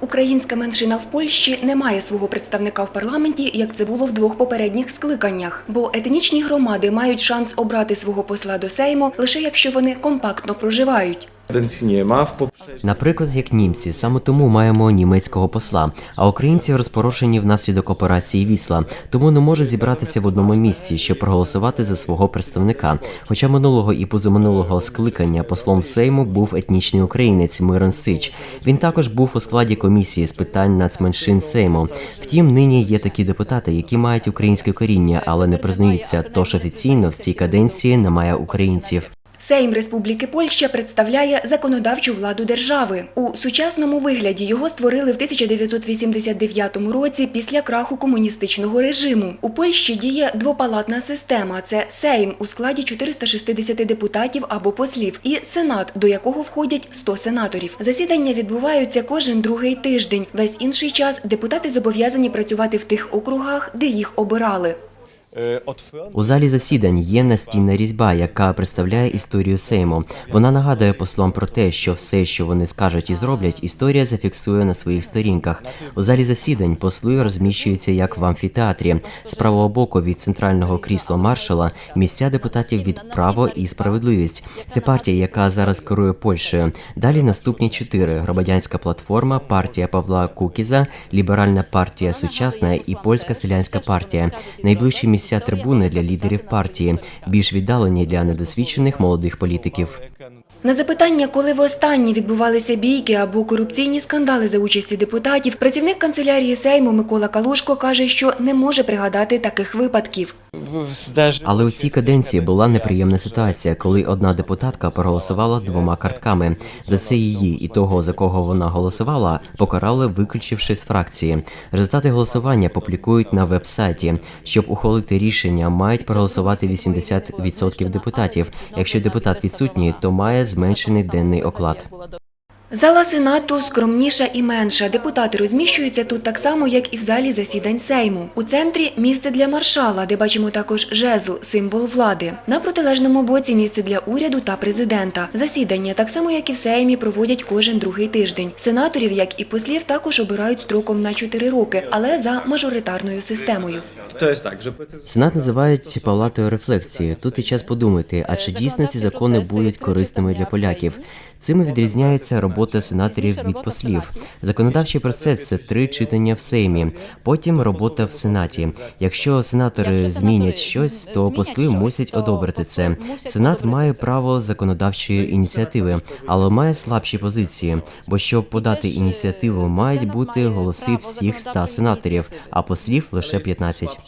Українська меншина в Польщі не має свого представника в парламенті, як це було в двох попередніх скликаннях. Бо етнічні громади мають шанс обрати свого посла до Сейму лише якщо вони компактно проживають. Наприклад, як німці, саме тому маємо німецького посла, а українці розпорошені внаслідок операції Вісла, тому не можуть зібратися в одному місці, щоб проголосувати за свого представника. Хоча минулого і позаминулого скликання послом Сейму був етнічний українець Мирон Сич. Він також був у складі комісії з питань нацменшин Сейму. Втім, нині є такі депутати, які мають українське коріння, але не признаються, тож офіційно в цій каденції немає українців. Сейм Республіки Польща представляє законодавчу владу держави. У сучасному вигляді його створили в 1989 році після краху комуністичного режиму. У Польщі діє двопалатна система: це Сейм у складі 460 депутатів або послів, і Сенат, до якого входять 100 сенаторів. Засідання відбуваються кожен другий тиждень. Весь інший час депутати зобов'язані працювати в тих округах, де їх обирали. У залі засідань є настінна різьба, яка представляє історію Сейму. Вона нагадує послам про те, що все, що вони скажуть і зроблять, історія зафіксує на своїх сторінках. У залі засідань посли розміщуються як в амфітеатрі. З правого боку від центрального крісла маршала місця депутатів від право і справедливість. Це партія, яка зараз керує Польщею. Далі наступні чотири: громадянська платформа, партія Павла Кукіза, ліберальна партія Сучасна і польська селянська партія. Найближчі місця трибуни для лідерів партії, більш віддалені для недосвідчених молодих політиків. На запитання, коли востаннє відбувалися бійки або корупційні скандали за участі депутатів, працівник канцелярії Сейму Микола Калушко каже, що не може пригадати таких випадків. Але у цій каденції була неприємна ситуація, коли одна депутатка проголосувала двома картками. За це її і того, за кого вона голосувала, покарали, виключивши з фракції. Результати голосування публікують на веб-сайті. Щоб ухвалити рішення, мають проголосувати 80% депутатів. Якщо депутат відсутній, то має зменшений денний оклад. Зала Сенату скромніша і менша. Депутати розміщуються тут так само, як і в залі засідань Сейму. У центрі місце для маршала, де бачимо також жезл, символ влади. На протилежному боці місце для уряду та президента. Засідання, так само як і в Сеймі, проводять кожен другий тиждень. Сенаторів, як і послів, також обирають строком на 4 роки, але за мажоритарною системою. Сенат називають палатою рефлексії. Тут і час подумати, а чи дійсно ці закони будуть корисними для поляків. Цим відрізняється робота сенаторів від послів. Законодавчий процес це три читання в Сеймі, потім робота в Сенаті. Якщо сенатори змінять щось, то посли мусять одобрити це. Сенат має право законодавчої ініціативи, але має слабші позиції. Бо щоб подати ініціативу, мають бути голоси всіх ста сенаторів, а послів лише 15.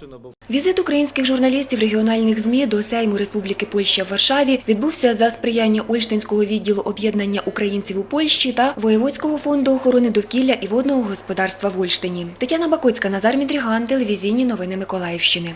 Візит українських журналістів регіональних ЗМІ до Сейму Республіки Польща в Варшаві відбувся за сприяння Ольштинського відділу об'єднання українців у Польщі та Воєводського фонду охорони довкілля і водного господарства в Ольштині. Тетяна Бакоцька, Назар Мідріган, телевізійні новини Миколаївщини.